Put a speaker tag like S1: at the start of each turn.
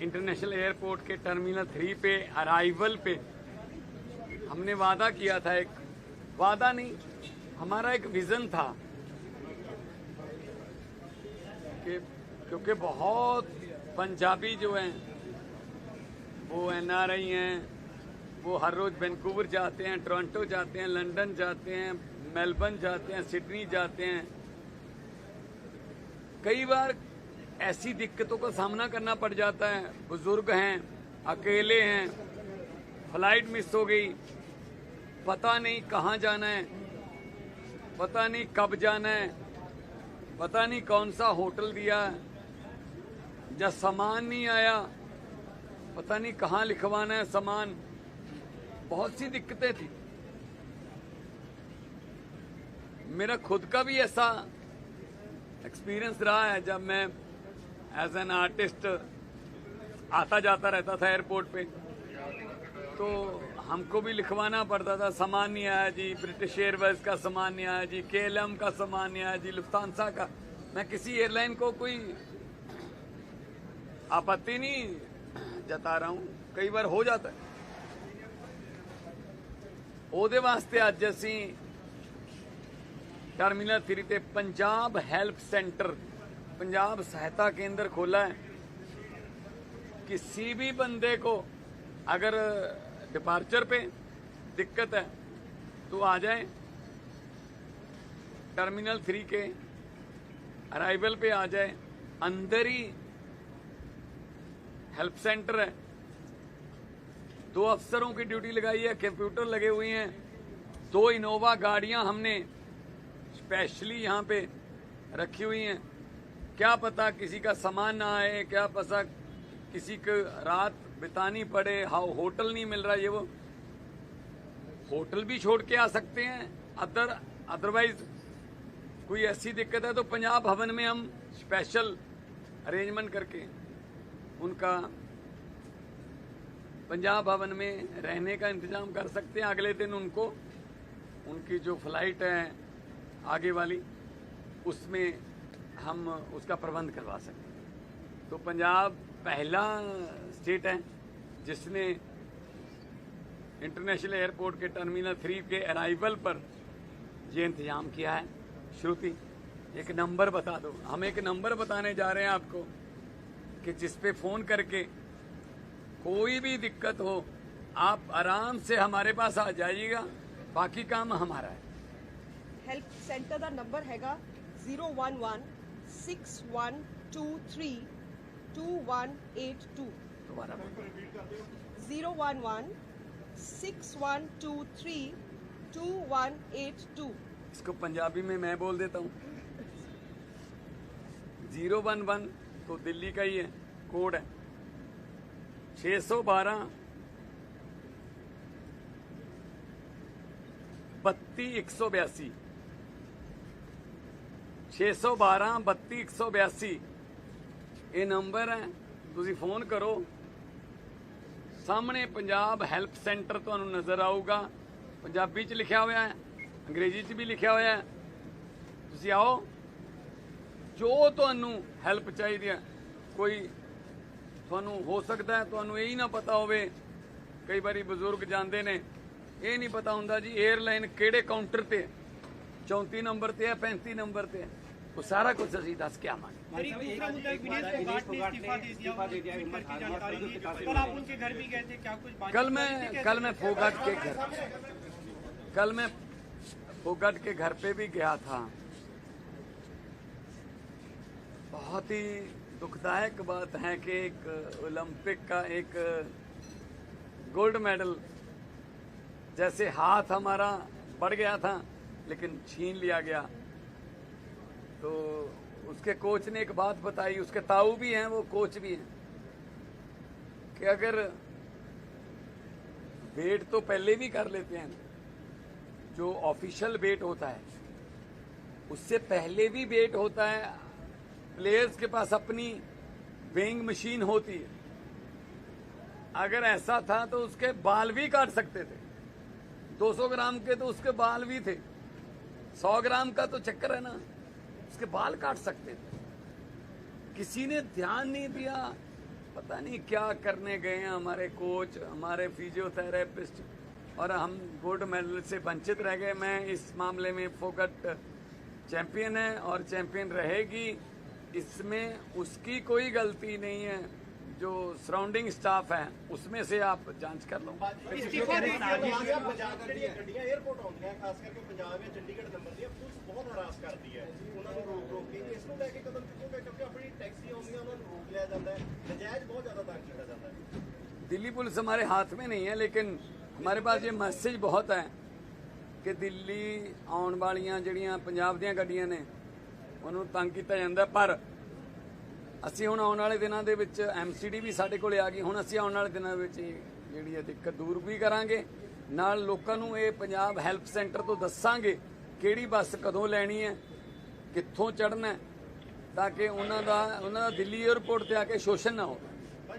S1: International airport के terminal three पे arrival पे हमने वादा किया था एक। वादा नहीं, हमारा एक विजन था कि क्योंकि बहुत पंजाबी जो हैं, वो एनआरआई हैं, वो हर रोज वैंकूवर जाते हैं टोरंटो जाते हैं लंदन जाते हैं मेलबर्न जाते हैं सिडनी जाते हैं। कई बार ऐसी दिक्कतों का सामना करना पड़ जाता है। बुज़ुर्ग हैं, अकेले हैं, फ़्लाइट मिस हो गई। पता नहीं कहाँ जाना है, पता नहीं कब जाना है, पता नहीं कौन सा होटल दिया या सामान नहीं आया, पता नहीं कहाँ लिखवाना है सामान। बहुत सी दिक्कतें थी। मेरा खुद का भी ऐसा एक्सपीरियंस रहा है जब मैं एज एन आर्टिस्ट आता जाता रहता था एयरपोर्ट पे तो हमको भी लिखवाना पड़ता था सामान नहीं आया जी ब्रिटिश एयरवेज का सामान नहीं आया जी के का सामान नहीं आया जी लुफ्तानसा का मैं किसी एयरलाइन को कोई आपत्ति नहीं जता रहा हूं कई बार हो जाता है ਉਹਦੇ ਵਾਸਤੇ ਅੱਜ ਅਸੀਂ टर्मिनल थ्री ते पंजाब हेल्प सेंटर पंजाब सहायता केंद्र खोला है किसी भी बंदे को अगर डिपार्चर पे दिक्कत है तो आ जाए। टर्मिनल थ्री के अराइवल पे आ जाए। अंदर ही हेल्प सेंटर है। दो अफसरों की ड्यूटी लगाई है, कंप्यूटर लगे हुए हैं। दो इनोवा गाड़ियाँ हमने स्पेशली यहाँ पे रखी हुई हैं। क्या पता किसी का सामान ना आए, क्या पता किसी को रात बितानी पड़े हाँ होटल नहीं मिल रहा ये वो। होटल भी छोड़ के आ सकते हैं, अदर अदरवाइज़ कोई ऐसी दिक्कत है तो पंजाब भवन में हम स्पेशल अरेंजमेंट करके उनका पंजाब भवन में रहने का इंतज़ाम कर सकते हैं अगले दिन उनको। उनकी जो फ़्लाइट है आगे वाली, उसमें हम उसका प्रबंध करवा सकते हैं तो पंजाब पहला स्टेट है, जिसने इंटरनेशनल एयरपोर्ट के टर्मिनल थ्री के अराइवल पर ये इंतज़ाम किया है। श्रुति, एक नंबर बता दो। हम एक नंबर बताने जा रहे हैं आपको कि जिस पे फ़ोन करके कोई भी दिक्कत हो, आप आराम से हमारे पास आ जाइएगा। बाकी काम हमारा है।
S2: Six one two three two one eight two
S1: दोबारा zero
S2: one one six one two three two one eight two
S1: इसको पंजाबी में मैं बोल देता हूँ। ज़ीरो वन वन तो दिल्ली का ही है, कोड है। छ सौ बारह, बत्ती एक सौ बयासी। 612 32182 ਇਹ ਨੰਬਰ ਹੈ, ਤੁਸੀਂ ਫੋਨ ਕਰੋ। ਸਾਹਮਣੇ ਪੰਜਾਬ ਹੈਲਪ ਸੈਂਟਰ ਤੁਹਾਨੂੰ ਨਜ਼ਰ ਆਊਗਾ। ਪੰਜਾਬੀ ਚ ਲਿਖਿਆ ਹੋਇਆ ਹੈ, ਅੰਗਰੇਜ਼ੀ ਚ ਵੀ ਲਿਖਿਆ ਹੋਇਆ ਹੈ। ਤੁਸੀਂ ਆਓ, ਜੋ ਤੁਹਾਨੂੰ ਹੈਲਪ ਚਾਹੀਦੀ ਹੈ, ਕੋਈ ਤੁਹਾਨੂੰ ਹੋ ਸਕਦਾ ਤੁਹਾਨੂੰ ਇਹ ਹੀ ਨਾ ਪਤਾ ਹੋਵੇ, ਕਈ ਵਾਰੀ ਬਜ਼ੁਰਗ ਜਾਂਦੇ ਨੇ। ਇਹ ਨਹੀਂ ਪਤਾ ਹੁੰਦਾ ਜੀ 에ਅਰਲਾਈਨ ਕਿਹੜੇ ਕਾਊਂਟਰ ਤੇ 34 ਨੰਬਰ ਤੇ ਹੈ 35 ਨੰਬਰ ਤੇ ਹੈ?
S3: वो सारा कुछ असि दस क्या मान
S1: कल मैं कल मैं फोगट के घर कल मैं फोगट के घर पे भी गया था। बहुत ही दुखदायक बात है कि एक ओलंपिक का एक गोल्ड मेडल जैसे हाथ हमारा बढ़ गया था लेकिन छीन लिया गया। तो उसके कोच ने एक बात बताई, उसके ताऊ भी हैं, वो कोच भी हैं, कि अगर वेट तो पहले भी कर लेते हैं, जो ऑफिशियल वेट होता है, उससे पहले भी वेट होता है, प्लेयर्स के पास अपनी वेइंग मशीन होती है। अगर ऐसा था तो उसके बाल भी काट सकते थे। 200 ग्राम के तो उसके बाल भी थे। 100 ग्राम का तो चक्कर है ना। उसके बाल काट सकते थे। किसी ने ध्यान नहीं दिया। पता नहीं क्या करने गए हैं हमारे कोच, हमारे फिजियोथेरेपिस्ट और हम गोल्ड मेडल से वंचित रह गए। मैं इस मामले में फोकट चैंपियन है और चैंपियन रहेगी। इसमें उसकी कोई गलती नहीं है। जो सराउंडिंग स्टाफ है उसमें से आप जांच कर लो।
S4: ਪੁਲਿਸ ਬਹੁਤ ਹਰਾਸ ਕਰਦੀ ਹੈ ਉਹਨਾਂ ਨੂੰ ਰੋਕ ਰੋਕ ਬਹੁਤ ਹੈ।
S1: दिल्ली पुलिस हमारे हाथ में नहीं है लेकिन हमारे पास ये मैसेज बहुत है ਕਿ ਦਿੱਲੀ ਆਉਣ ਵਾਲੀਆਂ ਜਿਹੜੀਆਂ ਪੰਜਾਬ ਦੀਆਂ ਗੱਡੀਆਂ ਨੇ ਉਹਨੂੰ ਤੰਗ ਕੀਤਾ ਜਾਂਦਾ ਪਰ ਅਸੀਂ ਹੁਣ ਆਉਣ ਵਾਲੇ ਦਿਨਾਂ ਦੇ ਵਿੱਚ ਐਮਸੀਡੀ ਵੀ ਸਾਡੇ ਕੋਲੇ ਆ ਗਈ। ਹੁਣ ਅਸੀਂ ਆਉਣ ਵਾਲੇ ਦਿਨਾਂ ਵਿੱਚ ਹੀ ਜਿਹੜੀ ਹੈ ਦਿੱਕਤ ਦੂਰ ਵੀ ਕਰਾਂਗੇ। ਨਾਲ ਲੋਕਾਂ ਨੂੰ ਇਹ ਪੰਜਾਬ ਹੈਲਪ ਸੈਂਟਰ ਤੋਂ ਦੱਸਾਂਗੇ ਕਿਹੜੀ ਬੱਸ ਕਦੋਂ ਲੈਣੀ ਹੈ, ਕਿੱਥੋਂ ਚੜ੍ਹਨਾ ਹੈ, ਤਾਂ ਕਿ ਉਹਨਾਂ ਦਾ ਉਹਨਾਂ ਦਾ ਦਿੱਲੀ 에ਅਰਪੋਰਟ ਤੇ ਆ ਕੇ ਸ਼ੋਸ਼ਣ ਨਾ ਹੋਵੇ।